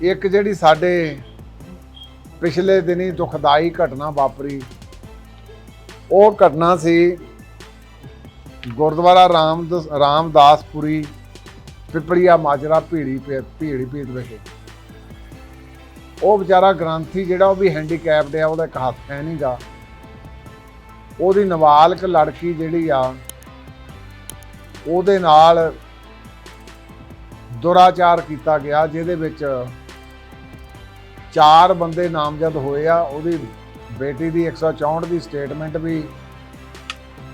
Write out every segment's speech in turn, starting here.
ਇੱਕ ਜਿਹੜੀ ਸਾਡੇ ਪਿਛਲੇ ਦਿਨੀ ਦੁਖਦਾਈ ਘਟਨਾ ਵਾਪਰੀ, ਉਹ ਘਟਨਾ ਸੀ ਗੁਰਦੁਆਰਾ ਰਾਮਦਸ ਰਾਮਦਾਸਪੁਰੀ ਪਿਪਲੀਆ ਮਾਜਰਾ ਭੀੜੀ ਪੇ- ਭੀੜੀ ਭੀੜ ਵਿਖੇ। ਉਹ ਵਿਚਾਰਾ ਗ੍ਰੰਥੀ ਜਿਹੜਾ ਉਹ ਵੀ ਹੈਂਡੀਕੈਪਡ ਆ, ਉਹਦਾ ਇੱਕ ਹੱਥ ਹੈ ਨਹੀਂਗਾ ਉਹਦੀ ਨਾਬਾਲਗ ਲੜਕੀ ਜਿਹੜੀ ਆ, ਉਹਦੇ ਨਾਲ ਦੁਰਾਚਾਰ ਕੀਤਾ ਗਿਆ, ਜਿਹਦੇ ਵਿੱਚ ਚਾਰ ਬੰਦੇ ਨਾਮਜ਼ਦ ਹੋਏ ਆ, ਉਹਦੀ ਬੇਟੀ ਦੀ 164 ਦੀ ਸਟੇਟਮੈਂਟ ਵੀ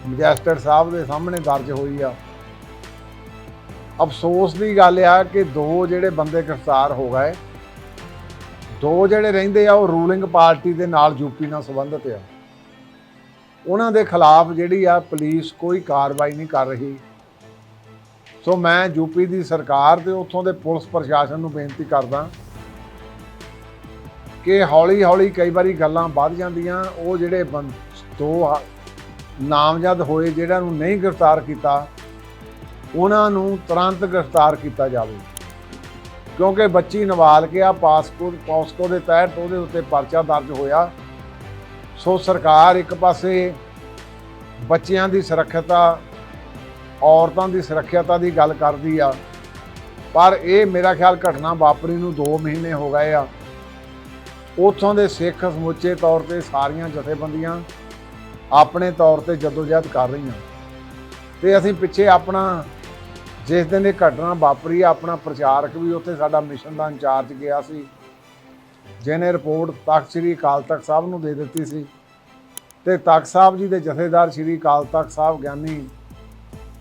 ਮੈਜਿਸਟਰੇਟ ਸਾਹਿਬ ਦੇ ਸਾਹਮਣੇ ਦਰਜ ਹੋਈ ਆ। ਅਫਸੋਸ ਦੀ ਗੱਲ ਆ ਕਿ ਦੋ ਜਿਹੜੇ ਬੰਦੇ ਗ੍ਰਿਫਤਾਰ ਹੋ ਗਏ, ਦੋ ਜਿਹੜੇ ਰਹਿੰਦੇ ਆ, ਉਹ ਰੂਲਿੰਗ ਪਾਰਟੀ ਦੇ ਨਾਲ ਯੂਪੀ ਨਾਲ ਸੰਬੰਧਿਤ ਆ। ਉਹਨਾਂ ਦੇ ਖਿਲਾਫ ਜਿਹੜੀ ਆ, ਪੁਲਿਸ ਕੋਈ ਕਾਰਵਾਈ ਨਹੀਂ ਕਰ ਰਹੀ। ਸੋ ਮੈਂ ਯੂਪੀ ਦੀ ਸਰਕਾਰ ਤੇ ਉੱਥੋਂ ਦੇ ਪੁਲਿਸ ਪ੍ਰਸ਼ਾਸਨ ਨੂੰ ਬੇਨਤੀ ਕਰਦਾ ਕਿ ਹੌਲੀ ਹੌਲੀ ਕਈ ਵਾਰੀ ਗੱਲਾਂ ਵੱਧ ਜਾਂਦੀਆਂ, ਉਹ ਜਿਹੜੇ ਬੰ- ਦੋ ਨਾਮਜ਼ਦ ਹੋਏ ਜਿਹੜਾ ਨੂੰ ਨਹੀਂ ਗ੍ਰਿਫਤਾਰ ਕੀਤਾ, ਉਹਨਾਂ ਨੂੰ ਤੁਰੰਤ ਗ੍ਰਿਫਤਾਰ ਕੀਤਾ ਜਾਵੇ। ਕਿਉਂਕਿ ਬੱਚੀ ਨਵਾਲ ਕੇ ਆ, ਪਾਸਪੋਰਟ, ਪੌਸਕੋ ਦੇ ਤਹਿਤ ਉਹਦੇ ਉੱਤੇ ਪਰਚਾ ਦਰਜ ਹੋਇਆ। ਸੋ ਸਰਕਾਰ ਇੱਕ ਪਾਸੇ ਬੱਚਿਆਂ ਦੀ ਸੁਰੱਖਿਅਤਾ, ਔਰਤਾਂ ਦੀ ਸੁਰੱਖਿਅਤਾ ਦੀ ਗੱਲ ਕਰਦੀ ਆ, ਪਰ ਇਹ ਮੇਰਾ ਖਿਆਲ ਘਟਨਾ ਵਾਪਰੀ ਨੂੰ 2 ਮਹੀਨੇ ਹੋ ਗਏ ਆ। ਉਥੋਂ ਦੇ ਸਿੱਖ ਸਮੁੱਚੇ ਤੌਰ ਤੇ ਸਾਰੀਆਂ ਜਥੇਬੰਦੀਆਂ ਆਪਣੇ ਤੌਰ ਤੇ ਜਦੋਜਹਿਦ ਕਰ ਰਹੀਆਂ। ਤੇ ਅਸੀਂ ਪਿੱਛੇ ਆਪਣਾ, ਜਿਸ ਦਿਨ ਇਹ ਘਟਨਾ ਵਾਪਰੀ, ਆਪਣਾ ਪ੍ਰਚਾਰਕ ਵੀ ਉੱਥੇ ਸਾਡਾ ਮਿਸ਼ਨ ਦਾ ਇੰਚਾਰਜ ਗਿਆ ਸੀ, ਜਿਹਨੇ ਰਿਪੋਰਟ ਤਖਤ ਸ੍ਰੀ ਅਕਾਲ ਤਖਤ ਸਾਹਿਬ ਨੂੰ ਦੇ ਦਿੱਤੀ ਸੀ। ਤੇ ਤਖਤ ਸਾਹਿਬ ਜੀ ਦੇ ਜਥੇਦਾਰ ਸ੍ਰੀ ਅਕਾਲ ਤਖਤ ਸਾਹਿਬ ਗਿਆਨੀ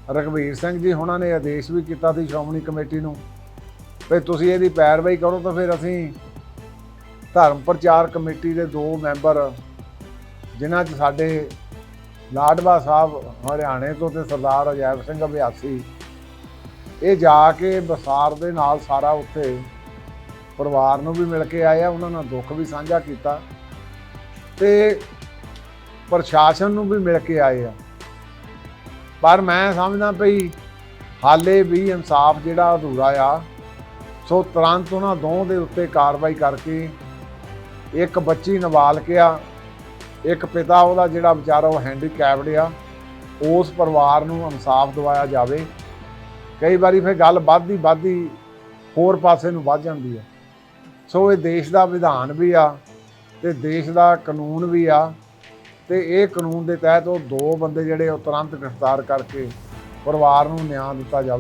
ਰਘਵੀਰ ਸਿੰਘ ਜੀ, ਉਹਨਾਂ ਨੇ ਆਦੇਸ਼ ਵੀ ਕੀਤਾ ਸੀ ਸ਼੍ਰੋਮਣੀ ਕਮੇਟੀ ਨੂੰ, ਵੀ ਤੁਸੀਂ ਇਹਦੀ ਪੈਰਵਾਈ ਕਰੋ ਤਾਂ ਫਿਰ ਅਸੀਂ ਧਰਮ ਪ੍ਰਚਾਰ ਕਮੇਟੀ ਦੇ ਦੋ ਮੈਂਬਰ, ਜਿਨ੍ਹਾਂ 'ਚ ਸਾਡੇ ਲਾਡਵਾ ਸਾਹਿਬ ਹਰਿਆਣੇ ਤੋਂ ਤੇ ਸਰਦਾਰ ਅਜੈਬ ਸਿੰਘ ਅਭਿਆਸੀ, ਇਹ ਜਾ ਕੇ ਬਸਾਰ ਦੇ ਨਾਲ ਸਾਰਾ ਉੱਥੇ ਪਰਿਵਾਰ ਨੂੰ ਵੀ ਮਿਲ ਕੇ ਆਇਆ ਉਹਨਾਂ ਨਾਲ ਦੁੱਖ ਵੀ ਸਾਂਝਾ ਕੀਤਾ ਤੇ ਪ੍ਰਸ਼ਾਸਨ ਨੂੰ ਵੀ ਮਿਲ ਕੇ ਆਏ ਆ। ਪਰ ਮੈਂ ਸਮਝਦਾ ਪਈ, ਹਾਲੇ ਵੀ ਇਨਸਾਫ ਜਿਹੜਾ ਅਧੂਰਾ ਆ, ਸੋ ਤੁਰੰਤ ਉਹਨਾਂ ਦੋਹਾਂ ਦੇ ਉੱਤੇ ਕਾਰਵਾਈ ਕਰਕੇ ਇੱਕ ਬੱਚੀ ਨਾਬਾਲਗ ਆ, ਇੱਕ ਪਿਤਾ ਉਹਦਾ ਜਿਹੜਾ ਵਿਚਾਰਾ ਉਹ ਹੈਂਡੀਕੈਪਡ ਆ, ਉਸ ਪਰਿਵਾਰ ਨੂੰ ਇਨਸਾਫ ਦਿਵਾਇਆ ਜਾਵੇ। ਕਈ ਵਾਰੀ ਫਿਰ ਗੱਲ ਵੱਧਦੀ ਵੱਧਦੀ ਹੋਰ ਪਾਸੇ ਨੂੰ ਵੱਧ ਜਾਂਦੀ ਹੈ ਸੋ ਇਹ ਦੇਸ਼ ਦਾ ਵਿਧਾਨ ਵੀ ਆ ਤੇ ਦੇਸ਼ ਦਾ ਕਾਨੂੰਨ ਵੀ ਆ ਤੇ ਇਹ ਕਾਨੂੰਨ ਦੇ ਤਹਿਤ ਉਹ ਦੋ ਬੰਦੇ ਜਿਹੜੇ ਉਹ ਤੁਰੰਤ ਗ੍ਰਿਫਤਾਰ ਕਰਕੇ ਪਰਿਵਾਰ ਨੂੰ ਨਿਆਂ ਦਿੱਤਾ ਜਾਵੇ।